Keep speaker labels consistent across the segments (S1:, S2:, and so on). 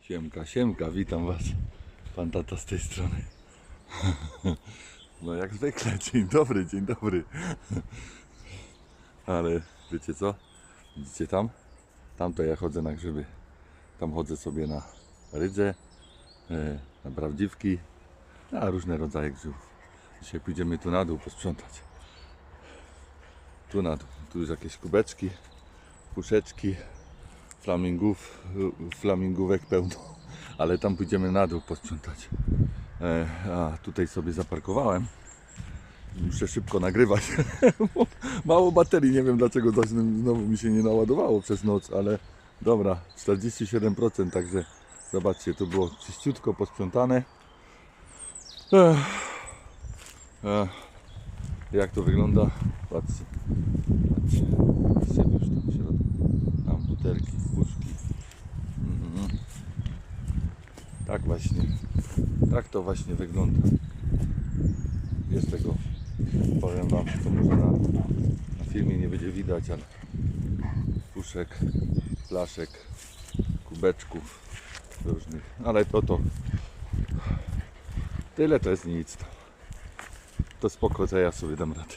S1: Siemka, siemka, witam was. Pan tata z tej strony. No jak zwykle, dzień dobry, dzień dobry. Ale wiecie co? Widzicie tam? Tam to ja chodzę na grzyby. Tam chodzę sobie na rydze, e, na prawdziwki, na różne rodzaje grzybów. Dzisiaj pójdziemy tu na dół posprzątać. Tu na dół. Tu już jakieś kubeczki, puszeczki, flamingów, flamingówek pełno, ale tam pójdziemy na dół posprzątać. E, a tutaj sobie zaparkowałem. Muszę szybko nagrywać. Mało baterii, nie wiem dlaczego zaś znowu mi się nie naładowało przez noc, ale dobra, 47%, także zobaczcie, to było czyściutko posprzątane. Ech. Ech. Jak to wygląda? Patrzcie. Patrzcie. Patrzcie już tam w środku. Tam butelki, puszki. Mhm. Tak właśnie. Tak to właśnie wygląda. Jest tego, powiem Wam, to może na, na filmie nie będzie widać, ale puszek, flaszek, kubeczków różnych. Ale to to. Tyle to jest nic. To spoko, to ja sobie dam radę.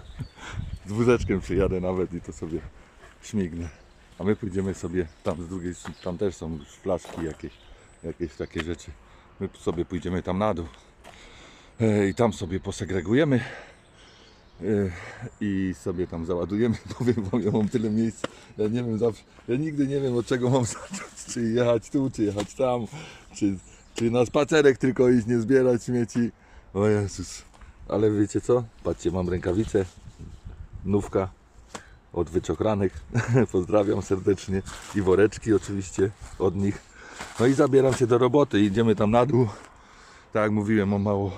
S1: Z wózeczkiem przyjadę nawet i to sobie śmignę. A my pójdziemy sobie tam z drugiej strony, tam też są flaszki jakieś, jakieś takie rzeczy. My sobie pójdziemy tam na dół e, i tam sobie posegregujemy e, i sobie tam załadujemy. Powiem wam, ja mam tyle miejsc, ja nie wiem zawsze, ja nigdy nie wiem od czego mam zacząć, czy jechać tu, czy jechać tam, czy, czy na spacerek tylko iść, nie zbierać śmieci. O Jezus. Ale wiecie co? Patrzcie, mam rękawice, nówka od wyczokranych. Pozdrawiam serdecznie. I woreczki oczywiście od nich. No i zabieram się do roboty. Idziemy tam na dół. Tak jak mówiłem, mam mało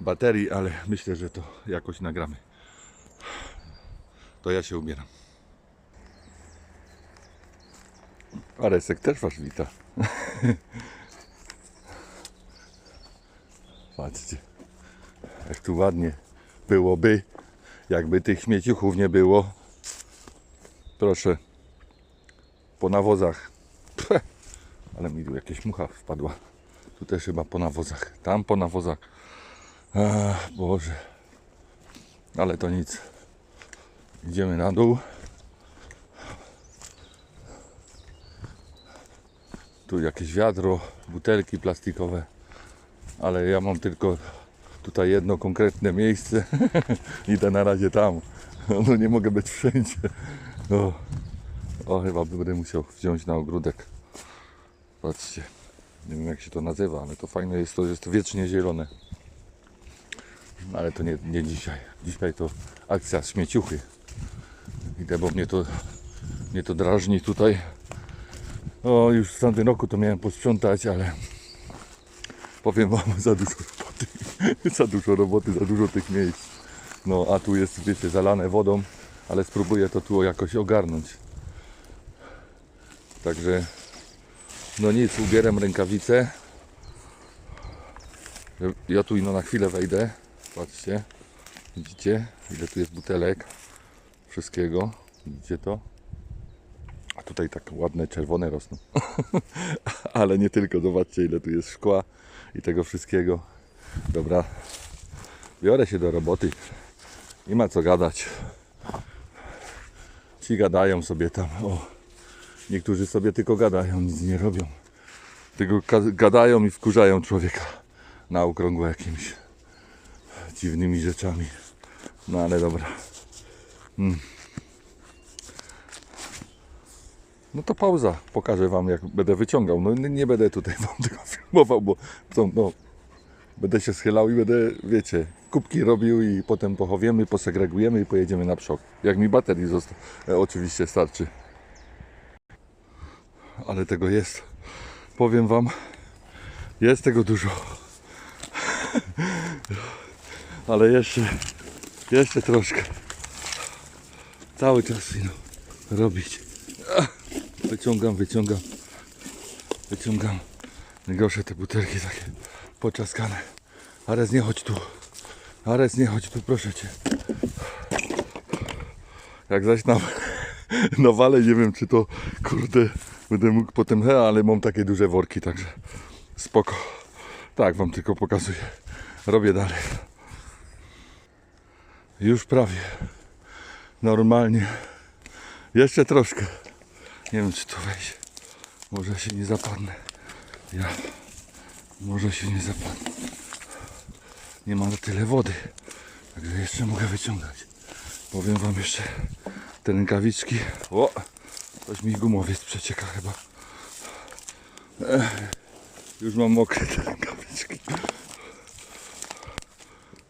S1: baterii, ale myślę, że to jakoś nagramy. To ja się ubieram. Aresek też was wita. Patrzcie, jak tu ładnie byłoby, jakby tych śmieciuchów nie było. Proszę, po nawozach. Ale mi tu jakieś mucha wpadła. Tu też chyba po nawozach. Tam po nawozach. Ach, Boże. Ale to nic. Idziemy na dół. Tu jakieś wiadro, butelki plastikowe. Ale ja mam tylko tutaj jedno konkretne miejsce. Idę na razie tam. No nie mogę być wszędzie. O, o chyba będę musiał wziąć na ogródek. Patrzcie. Nie wiem jak się to nazywa, ale to fajne jest to, że jest to wiecznie zielone. Ale to nie, nie dzisiaj. Dzisiaj to akcja śmieciuchy. Idę, bo mnie to, mnie to drażni tutaj. O, już w tamtym roku to miałem posprzątać, ale powiem wam za dużo. za dużo roboty, za dużo tych miejsc. No, a tu jest, wiecie, zalane wodą, ale spróbuję to tu jakoś ogarnąć. Także, no nic, ubieram rękawice. Ja tu ino na chwilę wejdę. Patrzcie, widzicie, ile tu jest butelek, wszystkiego. Widzicie to? A tutaj tak ładne czerwone rosną. Ale nie tylko, zobaczcie ile tu jest szkła i tego wszystkiego. Dobra, biorę się do roboty. Nie ma co gadać. Ci gadają sobie tam. O, niektórzy sobie tylko gadają, nic nie robią. Tylko gadają i wkurzają człowieka na okrągło jakimiś dziwnymi rzeczami. No ale dobra. No to pauza. Pokażę Wam, jak będę wyciągał. No nie będę tutaj Wam tego filmował, bo są, no, będę się schylał i będę, wiecie, kubki robił i potem pochowiemy, posegregujemy i pojedziemy na przok. Jak mi baterii zosta- e, oczywiście starczy. Ale tego jest. Powiem Wam, jest tego dużo. Ale jeszcze, jeszcze troszkę. Cały czas no, robić. Wyciągam, wyciągam, wyciągam. Najgorsze te butelki takie poczaskane. Ares, nie chodź tu. Ares, nie chodź tu, proszę cię. Jak zaś na, na wale, nie wiem czy to, kurde, Będę mógł potem, he, ale mam takie duże worki, także spoko. Tak, wam tylko pokazuję. Robię dalej. Już prawie. Normalnie. Jeszcze troszkę. Nie wiem, czy tu wejdzie. Może się nie zapadnę. Ja. Może się nie zapadnę. Nie ma na tyle wody. Także jeszcze mogę wyciągać. Powiem wam jeszcze te rękawiczki. O! Coś mi gumowiec przecieka chyba. Ech, już mam mokre te rękawiczki.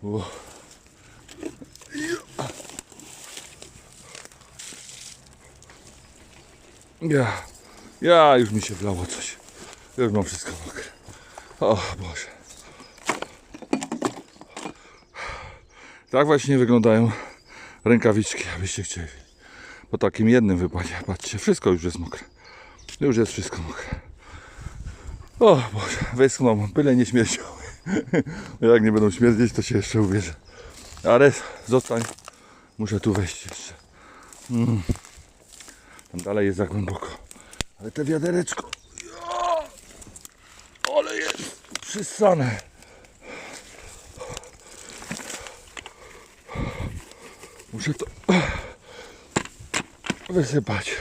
S1: O. Ja, ja już mi się wlało coś. Już mam wszystko mokre. O Boże. Tak właśnie wyglądają rękawiczki, abyście chcieli. Po takim jednym wypadzie, patrzcie, wszystko już jest mokre. Już jest wszystko mokre. O Boże, wyschną, byle nie śmierdziały. Jak nie będą śmierdzieć, to się jeszcze ubierze. Ale zostań, muszę tu wejść jeszcze. Mm. Tam dalej jest za głęboko. Ale te wiadereczko, ale jest przysane. Muszę to wysypać.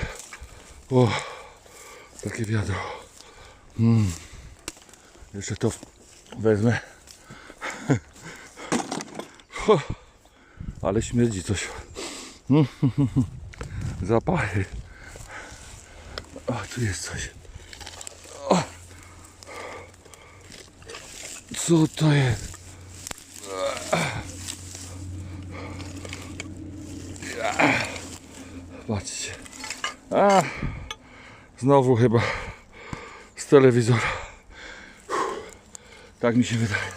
S1: O, takie wiadro. Mm. Jeszcze to wezmę. Ho, ale śmierdzi coś. Mm. Zapachy. O, tu jest coś. O. Co to jest? Patrzcie. A, znowu chyba z telewizora. Uff, Tak mi się wydaje.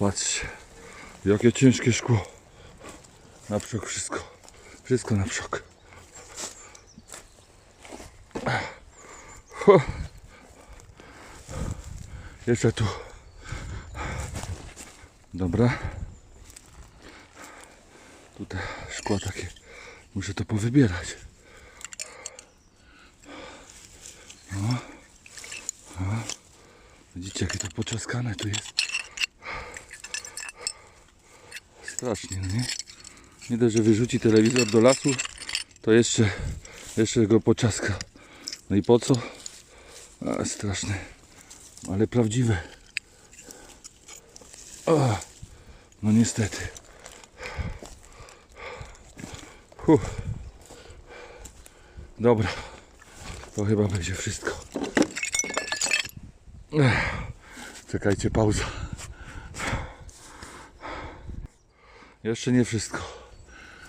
S1: Patrzcie. Jakie ciężkie szkło. Na przok wszystko. Wszystko na przok. Jeszcze tu. Dobra. Tutaj szkło takie. Muszę to powybierać. No. No. Widzicie jakie to poczaskane tu jest. Strasznie, no nie? Nie dość, że wyrzuci telewizor do lasu, to jeszcze, jeszcze go poczaska. No i po co? A, straszne. Ale prawdziwe. O, no niestety. Huh. Dobra. To chyba będzie wszystko. Czekajcie, pauza. Jeszcze nie wszystko.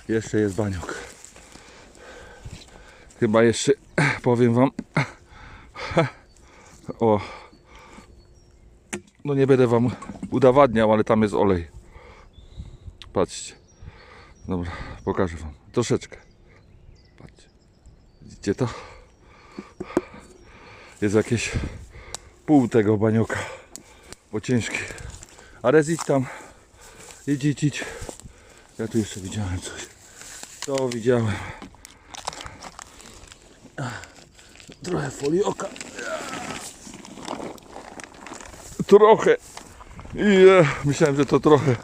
S1: Jeszcze jest baniok. Chyba jeszcze powiem wam. O. No nie będę wam udowadniał, ale tam jest olej. Patrzcie. Dobra, pokażę wam. Troszeczkę. Patrzcie. Widzicie to? Jest jakieś pół tego banioka. Bo ciężki. Ale idź tam. Idź, idź, idź. Ja tu jeszcze widziałem coś. To widziałem. Trochę folioka. Trochę. E, myślałem, że to trochę.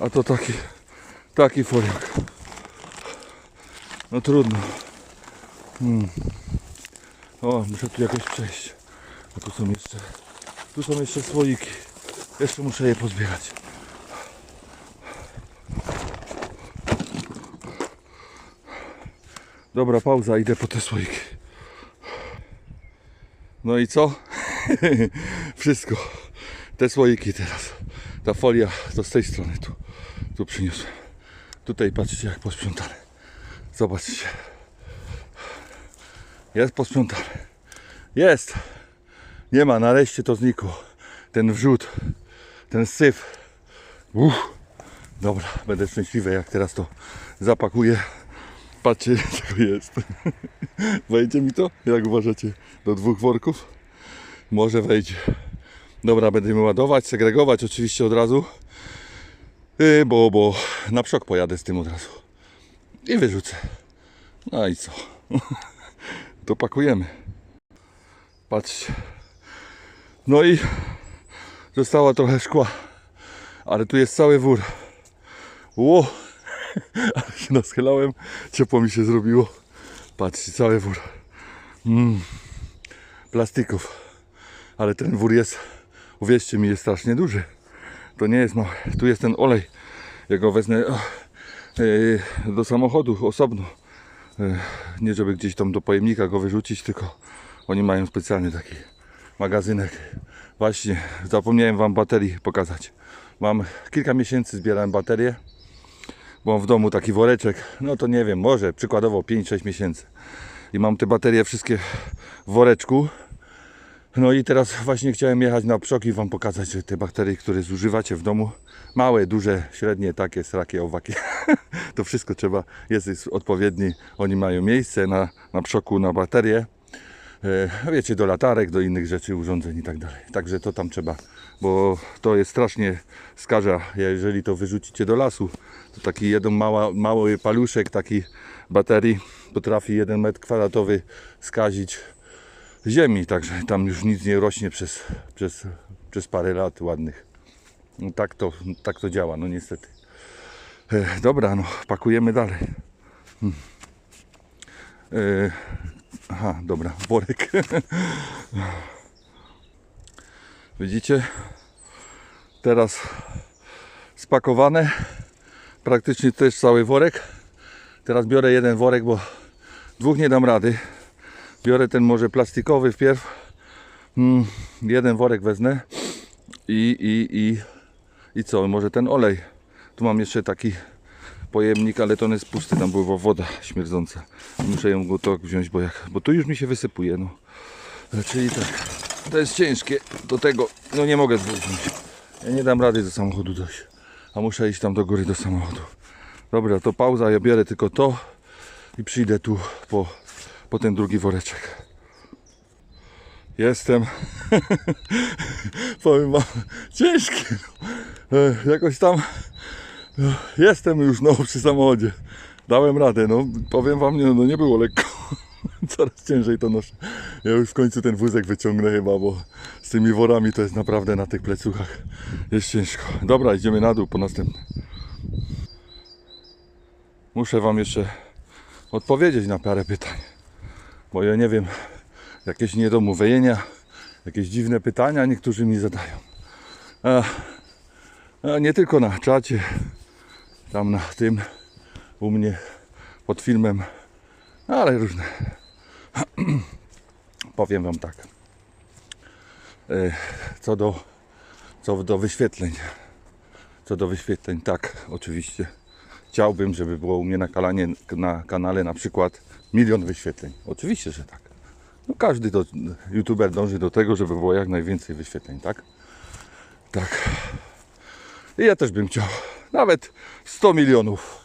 S1: A to taki, taki foliok. No trudno. Hmm. O, muszę tu jakoś przejść. A tu są jeszcze, tu są jeszcze słoiki. Jeszcze muszę je pozbierać. Dobra, pauza, idę po te słoiki. No i co? Wszystko. Te słoiki teraz. Ta folia to z tej strony tu, tu przyniosłem. Tutaj patrzcie jak posprzątane. Zobaczcie. Jest posprzątane. Jest. Nie ma, nareszcie to znikło. Ten wrzód, ten syf. Uff. Dobra, będę szczęśliwy jak teraz to zapakuję. Patrzcie, tego jest. Wejdzie mi to? Jak uważacie? Do dwóch worków? Może wejdzie. Dobra, będziemy ładować, segregować oczywiście od razu. Yy, bo, bo na przok pojadę z tym od razu. I wyrzucę. No i co? to pakujemy. Patrzcie. No i zostało trochę szkła, ale tu jest cały wór. Ło! Ale się naschylałem, ciepło mi się zrobiło. Patrzcie, cały wór. Mm. Plastików. Ale ten wór jest, uwierzcie mi, jest strasznie duży. To nie jest mały. Tu jest ten olej. Ja go wezmę o, yy, do samochodu osobno. Yy, nie żeby gdzieś tam do pojemnika go wyrzucić, tylko oni mają specjalny taki magazynek. Właśnie, zapomniałem Wam baterii pokazać. Mam kilka miesięcy zbierałem baterie, bo mam w domu taki woreczek, no to nie wiem, może przykładowo 5-6 miesięcy. I mam te baterie wszystkie w woreczku. No i teraz właśnie chciałem jechać na przok i Wam pokazać, te bakterie, które zużywacie w domu, małe, duże, średnie, takie, srakie, owaki, to wszystko trzeba, jest, jest odpowiedni, oni mają miejsce na, na przoku, na baterie. E, wiecie, do latarek, do innych rzeczy, urządzeń i tak dalej. Także to tam trzeba, bo to jest strasznie skaża. Jeżeli to wyrzucicie do lasu, to taki jeden mała, mały paluszek taki baterii potrafi jeden metr kwadratowy skazić ziemi, także tam już nic nie rośnie przez, przez, przez parę lat ładnych. No tak, to, tak to działa, no niestety. E, dobra, no pakujemy dalej. Hmm. E, aha, dobra, worek. Widzicie? Teraz spakowane. Praktycznie też cały worek. Teraz biorę jeden worek, bo dwóch nie dam rady. Biorę ten może plastikowy wpierw. Mm, jeden worek wezmę. I, i, i, i co? Może ten olej. Tu mam jeszcze taki pojemnik, ale to on jest pusty. Tam była woda śmierdząca. Muszę ją go to wziąć, bo, jak, bo tu już mi się wysypuje. No. Czyli tak. To jest ciężkie do tego. No nie mogę wziąć. Ja nie dam rady do samochodu dojść. A muszę iść tam do góry do samochodu. Dobra, to pauza. Ja biorę tylko to i przyjdę tu po, po ten drugi woreczek. Jestem. Powiem wam, ciężkie. no. E, Jakoś tam no, jestem już no, przy samochodzie. Dałem radę, no powiem wam, nie, no nie było lekko. Coraz ciężej to noszę. Ja już w końcu ten wózek wyciągnę chyba, bo z tymi worami to jest naprawdę na tych plecuchach jest ciężko. Dobra, idziemy na dół po następne. Muszę wam jeszcze odpowiedzieć na parę pytań, bo ja nie wiem, jakieś niedomówienia, jakieś dziwne pytania niektórzy mi zadają. A, a nie tylko na czacie, tam na tym, u mnie pod filmem, ale różne. Powiem Wam tak. E, Co do, co do wyświetleń. Co do wyświetleń, tak, oczywiście. Chciałbym, żeby było u mnie na kanale, na kanale na przykład milion wyświetleń. Oczywiście, że tak. No każdy youtuber dąży do tego, żeby było jak najwięcej wyświetleń, tak? Tak. I ja też bym chciał. Nawet 100 milionów.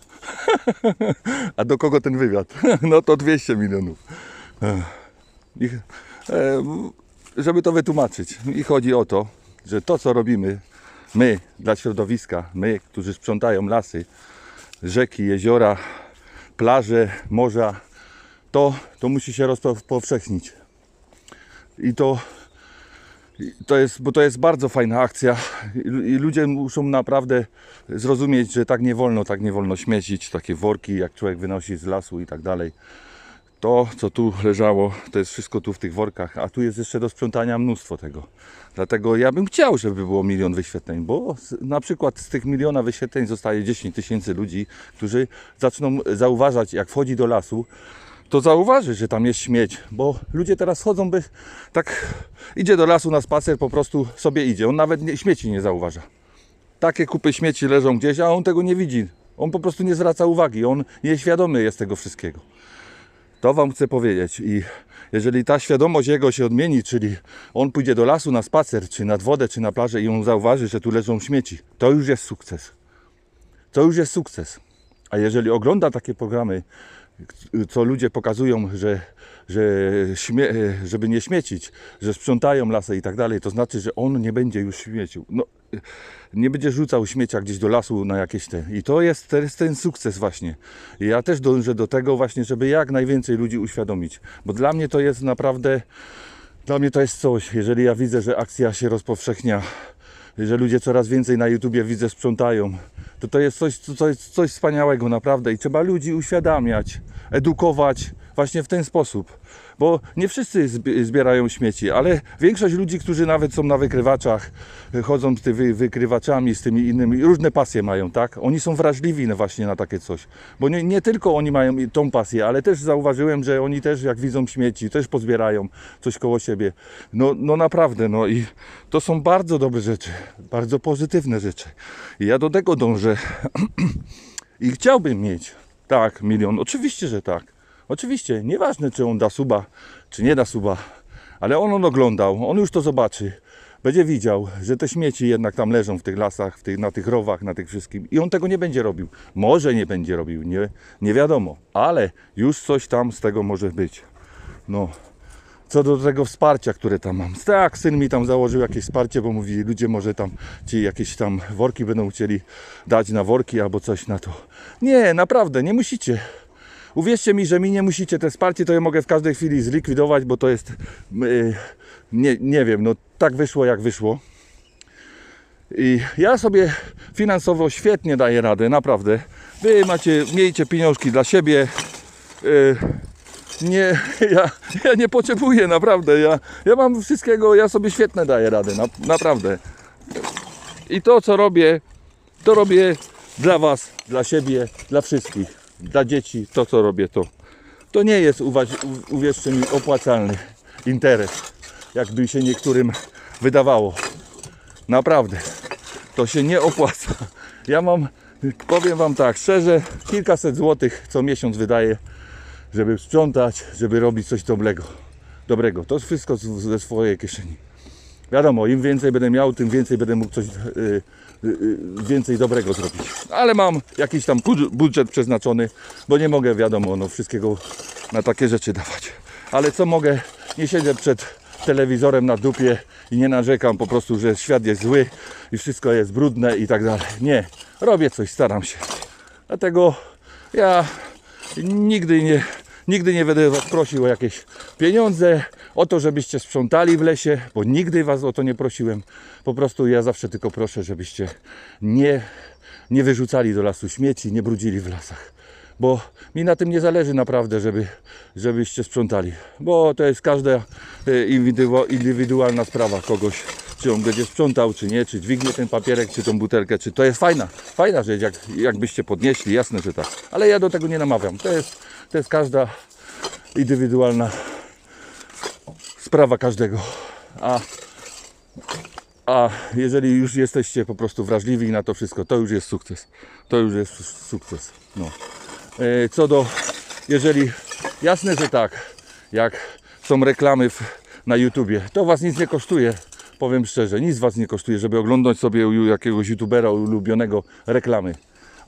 S1: A do kogo ten wywiad? No to 200 milionów. I, e, żeby to wytłumaczyć. I chodzi o to, że to co robimy my dla środowiska, my, którzy sprzątają lasy, rzeki, jeziora, plaże, morza, to, to musi się rozpowszechnić. I to, to jest, bo to jest bardzo fajna akcja i ludzie muszą naprawdę zrozumieć, że tak nie wolno, tak nie wolno śmiecić, takie worki, jak człowiek wynosi z lasu i tak dalej. To, co tu leżało, to jest wszystko tu w tych workach, a tu jest jeszcze do sprzątania mnóstwo tego. Dlatego ja bym chciał, żeby było milion wyświetleń, bo na przykład z tych miliona wyświetleń zostaje 10 tysięcy ludzi, którzy zaczną zauważać, jak wchodzi do lasu, to zauważy, że tam jest śmieć, bo ludzie teraz chodzą, by tak idzie do lasu na spacer, po prostu sobie idzie. On nawet nie, śmieci nie zauważa. Takie kupy śmieci leżą gdzieś, a on tego nie widzi. On po prostu nie zwraca uwagi, on nieświadomy jest tego wszystkiego. To Wam chcę powiedzieć i jeżeli ta świadomość jego się odmieni, czyli on pójdzie do lasu na spacer, czy nad wodę, czy na plażę i on zauważy, że tu leżą śmieci, to już jest sukces. To już jest sukces. A jeżeli ogląda takie programy, co ludzie pokazują, że, że żeby nie śmiecić, że sprzątają lasy i tak dalej, to znaczy, że on nie będzie już śmiecił. No, nie będzie rzucał śmiecia gdzieś do lasu na jakieś te. I to jest, to jest ten sukces właśnie. I ja też dążę do tego właśnie, żeby jak najwięcej ludzi uświadomić. Bo dla mnie to jest naprawdę, dla mnie to jest coś, jeżeli ja widzę, że akcja się rozpowszechnia, że ludzie coraz więcej na YouTubie widzę sprzątają, to to jest coś, co- coś, coś wspaniałego naprawdę i trzeba ludzi uświadamiać, edukować właśnie w ten sposób. Bo nie wszyscy zbi- zbierają śmieci, ale większość ludzi, którzy nawet są na wykrywaczach, chodzą z tymi wykrywaczami, z tymi innymi, różne pasje mają, tak? Oni są wrażliwi właśnie na takie coś. Bo nie, nie tylko oni mają tą pasję, ale też zauważyłem, że oni też jak widzą śmieci, też pozbierają coś koło siebie. No, no naprawdę, no i to są bardzo dobre rzeczy, bardzo pozytywne rzeczy. I ja do tego dążę i chciałbym mieć, tak, milion, oczywiście, że tak. Oczywiście, nieważne czy on da suba, czy nie da suba, ale on, on oglądał, on już to zobaczy. Będzie widział, że te śmieci jednak tam leżą w tych lasach, w tych, na tych rowach, na tych wszystkim. I on tego nie będzie robił. Może nie będzie robił, nie, nie wiadomo. Ale już coś tam z tego może być. No. Co do tego wsparcia, które tam mam. Tak, syn mi tam założył jakieś wsparcie, bo mówi, ludzie może tam ci jakieś tam worki będą chcieli dać na worki albo coś na to. Nie, naprawdę, nie musicie. Uwierzcie mi, że mi nie musicie te wsparcie, to ja mogę w każdej chwili zlikwidować, bo to jest, yy, nie, nie wiem, no tak wyszło jak wyszło. I ja sobie finansowo świetnie daję radę, naprawdę. Wy macie, miejcie pieniążki dla siebie. Yy, nie, ja, ja nie potrzebuję, naprawdę. Ja, ja mam wszystkiego, ja sobie świetnie daję radę, na, naprawdę. I to, co robię, to robię dla Was, dla siebie, dla wszystkich, dla dzieci. To, co robię, to, to nie jest, uważ, uwierzcie mi, opłacalny interes, jakby się niektórym wydawało. Naprawdę, to się nie opłaca. Ja mam, powiem Wam tak, szczerze, kilkaset złotych co miesiąc wydaję żeby sprzątać, żeby robić coś dobrego. dobrego. To wszystko ze swojej kieszeni. Wiadomo, im więcej będę miał, tym więcej będę mógł coś y, y, y, więcej dobrego zrobić. Ale mam jakiś tam budż- budżet przeznaczony, bo nie mogę, wiadomo, no, wszystkiego na takie rzeczy dawać. Ale co mogę, nie siedzę przed telewizorem na dupie i nie narzekam po prostu, że świat jest zły i wszystko jest brudne i tak dalej. Nie, robię coś, staram się. Dlatego ja nigdy nie, nigdy nie będę Was prosił o jakieś pieniądze, o to, żebyście sprzątali w lesie, bo nigdy Was o to nie prosiłem. Po prostu ja zawsze tylko proszę, żebyście nie, nie wyrzucali do lasu śmieci, nie brudzili w lasach. Bo mi na tym nie zależy naprawdę, żeby, żebyście sprzątali. Bo to jest każda e, indywidu- indywidualna sprawa kogoś, czy on będzie sprzątał, czy nie, czy dźwignie ten papierek, czy tą butelkę, czy to jest fajna, fajna rzecz, jak, jakbyście podnieśli, jasne, że tak. Ale ja do tego nie namawiam. To jest, to jest każda indywidualna sprawa każdego. A, a jeżeli już jesteście po prostu wrażliwi na to wszystko, to już jest sukces. To już jest sukces. No. E, Co do, jeżeli, jasne, że tak, jak są reklamy w, na YouTubie, to Was nic nie kosztuje, powiem szczerze, nic Was nie kosztuje, żeby oglądać sobie jakiegoś YouTubera ulubionego reklamy.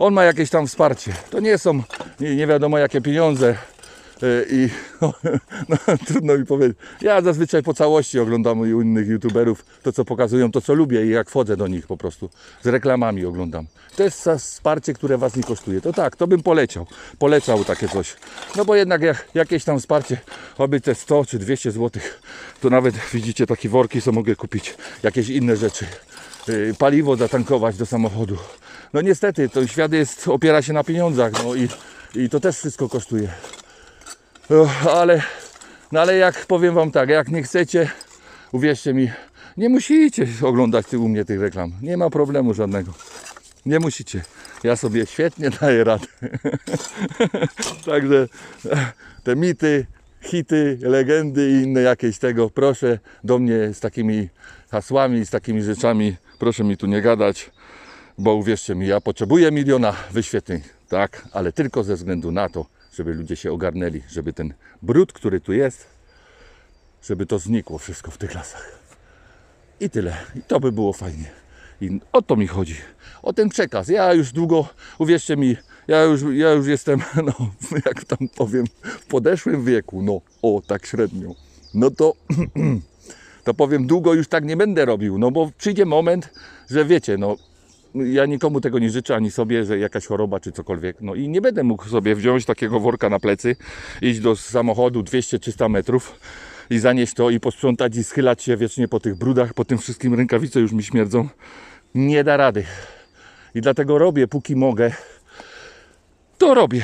S1: On ma jakieś tam wsparcie, to nie są nie, nie wiadomo jakie pieniądze e, i no, no, trudno mi powiedzieć. Ja zazwyczaj po całości oglądam u innych YouTuberów to, co pokazują, to, co lubię i jak wchodzę do nich po prostu. Z reklamami oglądam. To jest wsparcie, które Was nie kosztuje. To tak, to bym poleciał. Polecał takie coś. No bo jednak jak, jakieś tam wsparcie, choćby te 100 czy 200 zł, to nawet widzicie takie worki, co mogę kupić. Jakieś inne rzeczy. Yy, Paliwo zatankować do samochodu. No niestety, to świat jest, opiera się na pieniądzach, no i, i to też wszystko kosztuje. Ale, no ale jak powiem Wam tak, jak nie chcecie, uwierzcie mi, nie musicie oglądać u mnie tych reklam. Nie ma problemu żadnego. Nie musicie. Ja sobie świetnie daję radę. Także te mity, hity, legendy i inne jakieś tego, proszę do mnie z takimi hasłami, z takimi rzeczami, proszę mi tu nie gadać, bo uwierzcie mi, ja potrzebuję miliona wyświetleń, tak, ale tylko ze względu na to, żeby ludzie się ogarnęli, żeby ten brud, który tu jest, żeby to znikło wszystko w tych lasach. I tyle. I to by było fajnie. I o to mi chodzi. O ten przekaz. Ja już długo, uwierzcie mi, ja już, ja już jestem, no, jak tam powiem, w podeszłym wieku. No, o, tak średnio. No to to powiem, długo już tak nie będę robił, no bo przyjdzie moment, że wiecie, no ja nikomu tego nie życzę, ani sobie, że jakaś choroba czy cokolwiek. No i nie będę mógł sobie wziąć takiego worka na plecy, iść do samochodu 200-300 metrów i zanieść to i posprzątać i schylać się wiecznie po tych brudach, po tym wszystkim rękawice już mi śmierdzą. Nie da rady. I dlatego robię, póki mogę, to robię.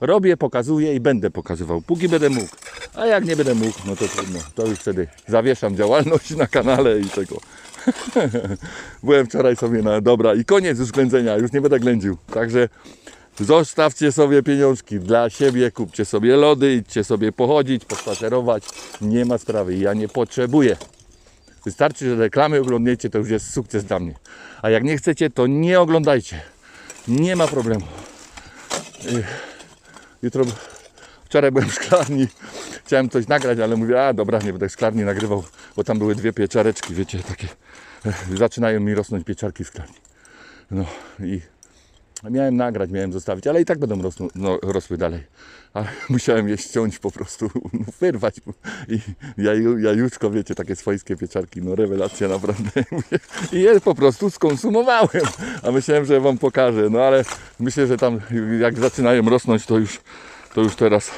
S1: Robię, pokazuję i będę pokazywał, póki będę mógł. A jak nie będę mógł, no to trudno. To już wtedy zawieszam działalność na kanale i tego. Byłem wczoraj sobie na dobra i koniec już ględzenia, już nie będę ględził. Także zostawcie sobie pieniążki dla siebie, kupcie sobie lody, idźcie sobie pochodzić, pospacerować. Nie ma sprawy, ja nie potrzebuję. Wystarczy, że reklamy oglądniecie, to już jest sukces dla mnie. A jak nie chcecie, to nie oglądajcie. Nie ma problemu. Jutro, wczoraj byłem w szklarni, chciałem coś nagrać, ale mówię, a dobra, nie będę w szklarni nagrywał, bo tam były dwie pieczareczki, wiecie, takie, e, zaczynają mi rosnąć pieczarki w szklarni. No i miałem nagrać, miałem zostawić, ale i tak będą rosną, no, rosły dalej. Ale musiałem je ściąć po prostu, no, wyrwać. I jaju, jajuszko, wiecie, takie swojskie pieczarki, no rewelacja naprawdę. I je po prostu skonsumowałem. A myślałem, że wam pokażę, no ale myślę, że tam jak zaczynają rosnąć, to już, to już teraz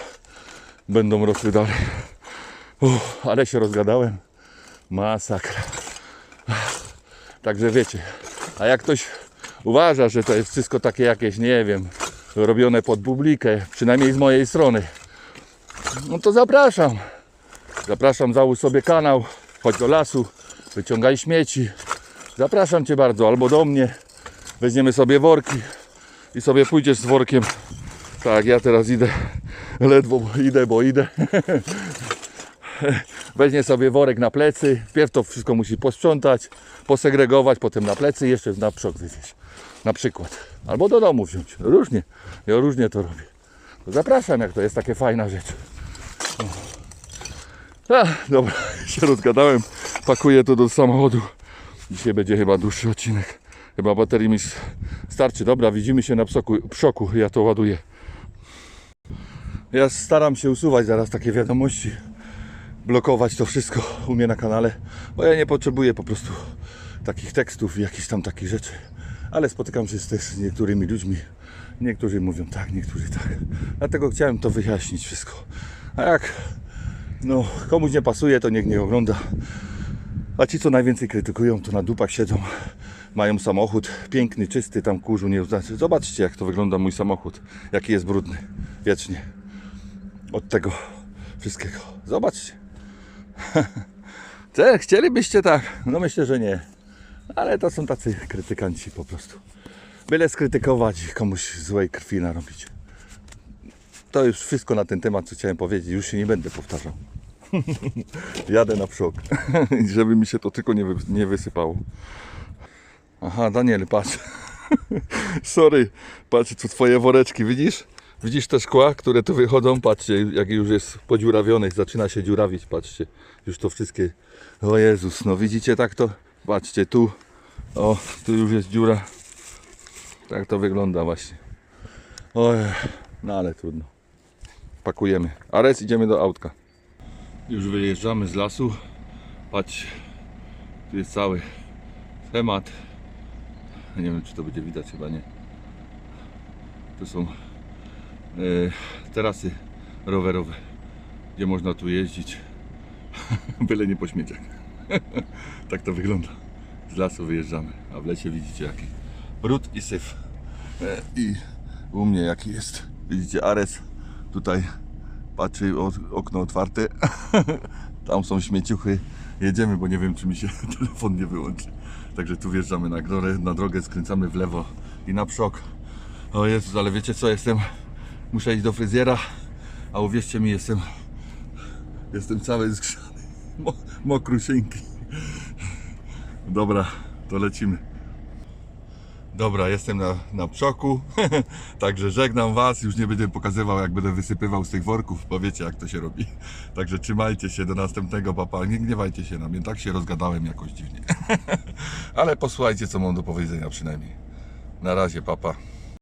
S1: będą rosły dalej. Uff, ale się rozgadałem. Masakra. Także wiecie, a jak ktoś uważa, że to jest wszystko takie jakieś, nie wiem, robione pod publikę, przynajmniej z mojej strony, no to zapraszam. Zapraszam, załóż sobie kanał, chodź do lasu, wyciągaj śmieci. Zapraszam Cię bardzo, albo do mnie. Weźmiemy sobie worki i sobie pójdziesz z workiem. Tak, ja teraz idę, ledwo idę, bo idę. Weźmie sobie worek na plecy, wpierw to wszystko musi posprzątać, posegregować, potem na plecy jeszcze na przok wywieźć. Na przykład. Albo do domu wziąć. Różnie. Ja różnie to robię. Zapraszam, jak to jest takie fajna rzecz. A, dobra, się rozgadałem. Pakuję to do samochodu. Dzisiaj będzie chyba dłuższy odcinek. Chyba baterii mi starczy. Dobra, widzimy się na psoku, przoku. Ja to ładuję. Ja staram się usuwać zaraz takie wiadomości. Blokować to wszystko u mnie na kanale. Bo ja nie potrzebuję po prostu takich tekstów i jakichś tam takich rzeczy. Ale spotykam się też z niektórymi ludźmi. Niektórzy mówią tak, niektórzy tak. Dlatego chciałem to wyjaśnić wszystko. A jak no, komuś nie pasuje, to niech nie ogląda. A ci, co najwięcej krytykują, to na dupach siedzą. Mają samochód piękny, czysty, tam kurzu nie znaczy. Zobaczcie, jak to wygląda mój samochód. Jaki jest brudny. Wiecznie. Od tego wszystkiego. Zobaczcie. Co, chcielibyście tak? No myślę, że nie. Ale to są tacy krytykanci po prostu. Byle skrytykować i komuś złej krwi narobić. To już wszystko na ten temat, co chciałem powiedzieć. Już się nie będę powtarzał. Jadę na przok, żeby mi się to tylko nie, wy, nie wysypało. Aha, Daniel, patrz. Sorry, patrz, tu twoje woreczki, widzisz? Widzisz te szkła, które tu wychodzą? Patrzcie, jak już jest podziurawione, zaczyna się dziurawić, patrzcie. Już to wszystkie... O Jezus, no widzicie tak to? Patrzcie, tu. O, tu już jest dziura. Tak to wygląda właśnie. Ojej, no ale trudno. Pakujemy. Ares, idziemy do autka. Już wyjeżdżamy z lasu. Patrz, tu jest cały temat. Nie wiem, czy to będzie widać, chyba nie. Tu są terasy rowerowe, gdzie można tu jeździć. Byle nie po śmieciach. tak to wygląda. Z lasu wyjeżdżamy, a w lesie widzicie jaki brud i syf. E, I u mnie jaki jest. Widzicie Ares tutaj patrzy okno otwarte. Tam są śmieciuchy. Jedziemy, bo nie wiem czy mi się telefon nie wyłączy. Także tu wjeżdżamy na drogę, na drogę skręcamy w lewo i na przok. O Jezus, ale wiecie co, jestem, muszę iść do fryzjera, a uwierzcie mi, jestem, jestem cały zgrzany, Mo, mokrusieńki. Dobra, to lecimy. Dobra, jestem na, na przoku, także żegnam Was. Już nie będę pokazywał, jak będę wysypywał z tych worków, bo wiecie, jak to się robi. Także trzymajcie się do następnego, papa. Nie gniewajcie się na mnie, tak się rozgadałem jakoś dziwnie. Ale posłuchajcie, co mam do powiedzenia przynajmniej. Na razie, papa.